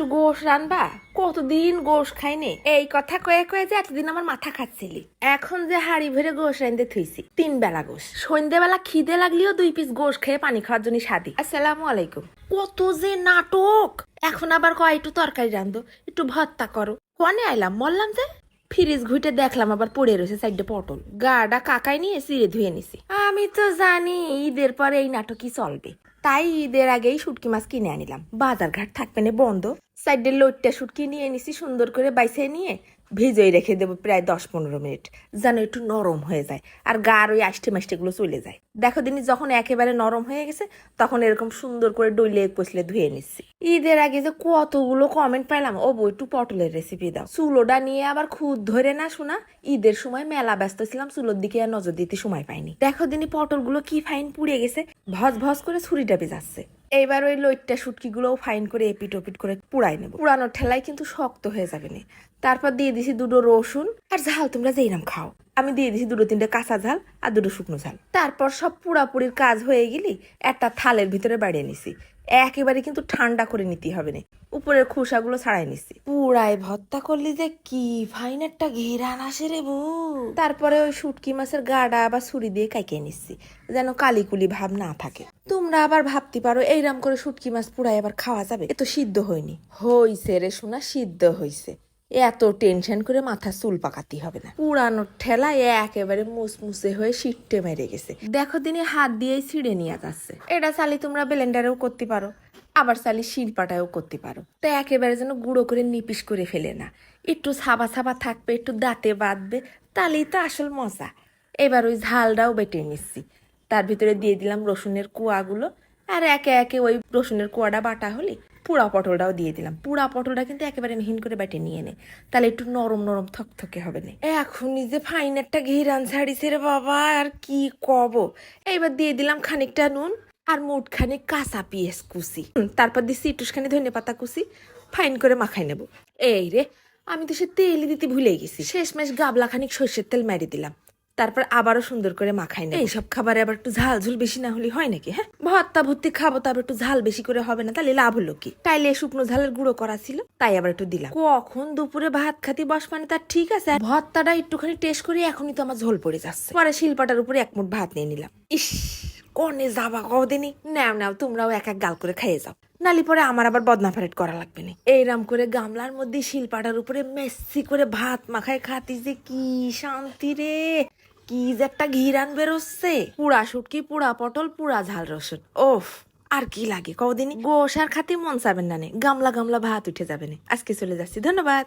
একটু গোশ রানবা? কতদিন গোশ খাইনি? এই কথা কয়ে কয়ে যে এতদিন আমার মাথা খাচ্ছিলি। এখন যে হাড়ি ভরে গোশ রান্ধে থুইছি, তিন বেলা গোশ। সন্ধ্যেবেলা খিদে লাগলেও দুই পিস গোশ খেয়ে পানি খাওয়ার জন্য সাদি আসসালামু আলাইকুম। কত যে নাটক! এখন আবার কয় একটু তরকারি রান্ধো একটু ভর্তা করো। কনে আইলাম? বললাম যে? ফ্রিজ ঘুইটে দেখলাম আবার পড়ে রয়েছে সাইডে পটল। গাডা কাকাই নিয়ে সিঁড়ে ধুয়ে নিছি। আমি তো জানি, ঈদের পরে এই নাটকই চলবে। তাই ঈদের আগেই শুটকি মাছ কিনে আনিলাম। বাজার ঘাট থাকবে না বন্ধ। সাইডের লোটটা শুটকি নিয়ে নিছি সুন্দর করে বাইসে নিয়ে ভিজোই রেখে দেবো প্রায় দশ পনেরো মিনিট, যেন একটু নরম হয়ে যায়। আর গার ওই আষ্টে মাষ্টে চলে যায়। দেখো দিনই যখন একেবারে নরম হয়ে গেছে, তখন এরকম সুন্দর করে ডইলে পচলে ধুয়ে নিচ্ছি। ঈদের আগে যে কতগুলো কমেন্ট পেলাম ও একটু পটলের রেসিপি দাও। চুলোটা নিয়ে আবার খুদ ধরে না শোনা, ঈদের সময় মেলা ব্যস্ত ছিলাম, চুলোর দিকে আর নজর দিতে সময় পাইনি। দেখো দিনই পটলগুলো কি ফাইন পুড়ে গেছে ভজ ভজ করে ছুরিটা বেজাচ্ছে এইবার ওই লইটটা শুটকিগুলোও ফাইন করে এপিট ওপিট করে পুড়াই নেব। পুরানোর ঠেলায় কিন্তু শক্ত হয়ে যাবে না। তারপর দিয়ে দিছি দুটো রসুন। আর ঝাল তোমরা যেইরাম খাও। আমি দিয়ে দিছি দুটো তিনটে কাঁচা ঝাল আর দুটো শুকনো ঝাল। তারপর সব পুরাপুরির কাজ হয়ে গেলি একটা থালের ভিতরে বাড়িয়ে নিছি। একেবারে কিন্তু ঠান্ডা করে নিতে হবে না। উপরের খোসাগুলো ছাড়াই নিছি। পুরাই ভর্তা করলি যে কি ফাইন একটা ঘেরান আসে রে বউ। তারপরে ওই শুটকি মাছের গাডা বা ছুরি দিয়ে কাইকে নিচ্ছি যেন কালিকুলি ভাব না থাকে। তোমরা আবার ভাবতে পারো এইরাম করে শুটকি মাছ পুরাই আবার খাওয়া যাবে। এ তো সিদ্ধ হয়নি। হইছে রে শোনা সিদ্ধ হইছে। এত টেনশন করে মাথা চুল পাকাতে হবে না। পুরানোর ঠেলা একেবারে মুসমুসে হয়ে সিটটে মেরে গেছে। দেখো দিনে হাত দিয়েই ছিঁড়ে নিয়ে যাচ্ছে। এটা চালি তোমরা ব্লেন্ডারেও করতে পারো আবার চালি শিলপাটাও করতে পারো। তো একেবারে যেন গুঁড়ো করে নিপিস করে ফেলে না। একটু ছাবা ছাবা থাকবে একটু দাঁতে বাঁধবে তাহলেই তো আসল মজা। এবার ওই ঝালটাও বেটে নিচ্ছি। তার ভিতরে দিয়ে দিলাম রসুনের কুয়াগুলো আর একে একে ওই রসুনের কুয়াটা বাটা হলে পুরা পটলটাও দিয়ে দিলাম। পুরা পটলটা কিন্তু একেবারে মিহিন করে বেটে নিয়ে নে। তাহলে একটু নরম নরম, থকথকে হবে না। এখনই যে ফাইন একটা ঘিরান ছাড়িছে রে বাবা, আর কি কব। এইবার দিয়ে দিলাম খানিকটা নুন আর মুঠখানি কাঁচা পিঁয়াজ কুচি। তারপর দিচ্ছি একটুখানি ধনে পাতা কুচি। ফাইন করে মাখাই নেব। এই রে, আমি তো সে তেল দিতে ভুলে গেছি। শেষমেশ গাবলা খানিক সর্ষের তেল মারি দিলাম। তারপর আবারও সুন্দর করে মাখাই নেব। এইসব খাবারে আবার একটু ঝাল ঝুল বেশি না হলে হয় নাকি হ্যাঁ? ভর্তা ভর্তি খাব তারপর একটু ঝাল বেশি করে হবে না তাহলে লাভ হলো কি? তাইলে শুকনো ঝালের গুঁড়ো করা ছিল তাই আবার একটু দিলাম। কখন দুপুরে ভাত খাতি বস মানে তার ঠিক আছে ভর্তাটা একটুখানি টেস্ট করি এখনই তো আমার ঝোল পড়ে যাচ্ছে। পরে শিলপাটার উপরে এক মুঠ ভাত নিয়ে নিলাম। ইস কনে যাবা কদিনই। নাও নাও তোমরাও এক এক গাল করে খাইয়ে যাও। নালি পরে আমার আবার বদনা ফেরেট করা লাগবে না। এইরাম করে গামলার মধ্যে শিলপাটার উপরে মেসি করে ভাত মাখায় খাতি যে কি শান্তি রে। কি যে একটা ঘি রান বেরোচ্ছে পুরা শুটকি, পুরা পটল, পুরা ঝাল রসুন। ওফ, আর কি লাগে কদিনই গোসার খাতে মন চাবেন না গামলা গামলা ভাত উঠে যাবে আজকে চলে যাচ্ছি, ধন্যবাদ।